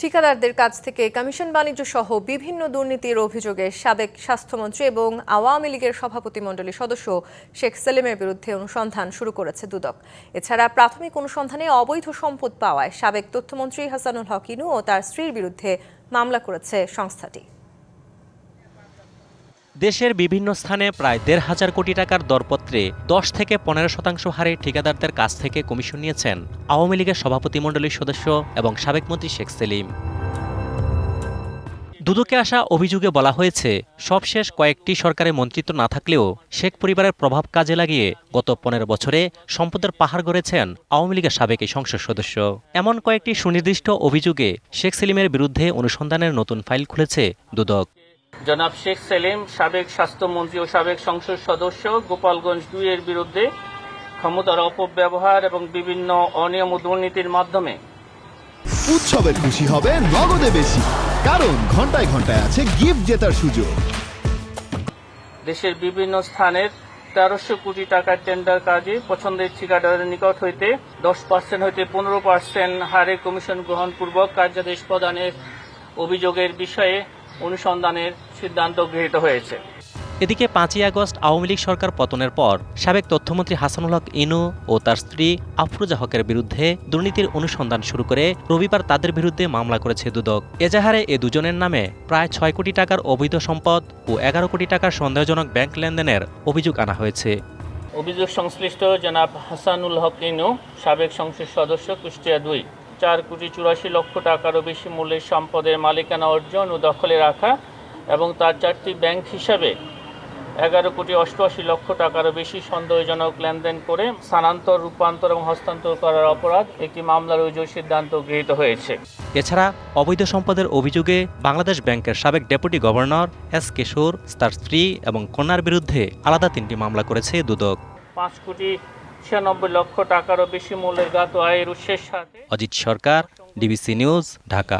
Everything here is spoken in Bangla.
ঠিকাদারদের কাছ থেকে কমিশন বাণিজ্য সহ বিভিন্ন দুর্নীতির অভিযোগে সাবেক স্বাস্থ্যমন্ত্রী এবং আওয়ামী লীগের সভাপতিমণ্ডলীর সদস্য শেখ সেলিমের বিরুদ্ধে অনুসন্ধান শুরু করেছে দুদক। এছাড়া প্রাথমিক অনুসন্ধানে অবৈধ সম্পদ পাওয়ায় সাবেক তথ্যমন্ত্রী হাসানুল হকিনু ও তার স্ত্রীর বিরুদ্ধে মামলা করেছে সংস্থাটি। দেশের বিভিন্ন স্থানে প্রায় দেড় হাজার কোটি টাকার দরপত্রে দশ থেকে পনেরো শতাংশ হারে ঠিকাদারদের কাছ থেকে কমিশন নিয়েছেন আওয়ামী লীগের সভাপতিমণ্ডলীর সদস্য এবং সাবেক মন্ত্রী শেখ সেলিম। দুদকে আসা অভিযোগে বলা হয়েছে, সবশেষ কয়েকটি সরকারের মন্ত্রিত্ব না থাকলেও শেখ পরিবারের প্রভাব কাজে লাগিয়ে গত পনেরো বছরে সম্পদের পাহাড় গড়েছেন আওয়ামী লীগের সাবেক এই সংসদ সদস্য। এমন কয়েকটি সুনির্দিষ্ট অভিযোগে শেখ সেলিমের বিরুদ্ধে অনুসন্ধানের নতুন ফাইল খুলেছে দুদক। জনাব শেখ সেলিম সাবেক স্বাস্থ্যমন্ত্রী ও সাবেক সংসদ সদস্য গোপালগঞ্জ দুই এর বিরুদ্ধে ক্ষমতার অপব্যবহার এবং বিভিন্ন অনিয়ম ও দুর্নীতির মাধ্যমে। উৎসবের খুশি হবে নগদে বেশি কারণ ঘন্টায় ঘন্টায় আছে গিফট জেতার সুযোগ। দেশের বিভিন্ন স্থানের তেরোশো কোটি টাকার টেন্ডার কাজে পছন্দের ঠিকাদারের নিকট হইতে দশ পার্সেন্ট হইতে পনেরো পার্সেন্ট হারে কমিশন গ্রহণপূর্বক কার্যাদেশ প্রদানের অভিযোগের বিষয়ে অনুসন্ধানের সিদ্ধান্ত গৃহীত হয়েছে। এদিকে পাঁচই আগস্ট আওয়ামী লীগ সরকার পতনের পর সাবেক তথ্যমন্ত্রী হাসানুল হক ইনু ও তার স্ত্রী আফরোজা হকের বিরুদ্ধে দুর্নীতির অনুসন্ধান শুরু করে রবিবার তাদের বিরুদ্ধে মামলা করেছে দুদক। এজাহারে এ দুজনের নামে প্রায় ছয় কোটি টাকার অবৈধ সম্পদ ও এগারো কোটি টাকার সন্দেহজনক ব্যাংক লেনদেনের অভিযোগ আনা হয়েছে। অভিযোগ সংশ্লিষ্ট জনাব হাসানুল হক ইনু সাবেক সংসদ সদস্য কুষ্টিয়া দুই। চার কোটি চুরাশি লক্ষ টাকারও বেশি মূল্যের সম্পদের মালিকানা অর্জন ও দখলে রাখা এবং তার চারটি ব্যাংক হিসাবে এগারো কোটি অষ্টআশি লক্ষ টাকারও বেশি সন্দেহজনক লেনদেন করে স্থানান্তর রূপান্তর এবং হস্তান্তর করার অপরাধ একটি মামলার অভিযোগ সিদ্ধান্ত গৃহীত হয়েছে। এছাড়া অবৈধ সম্পদের অভিযোগে বাংলাদেশ ব্যাংকের সাবেক ডেপুটি গভর্নর এস কিশোর তার স্ত্রী এবং কন্যার বিরুদ্ধে আলাদা তিনটি মামলা করেছে দুদক। পাঁচ কোটি ছিয়ানব্বই লক্ষ টাকারও বেশি মূল্যের গাত আয়ের উৎসের সাথে। Ajit Sarkar DBC news Dhaka.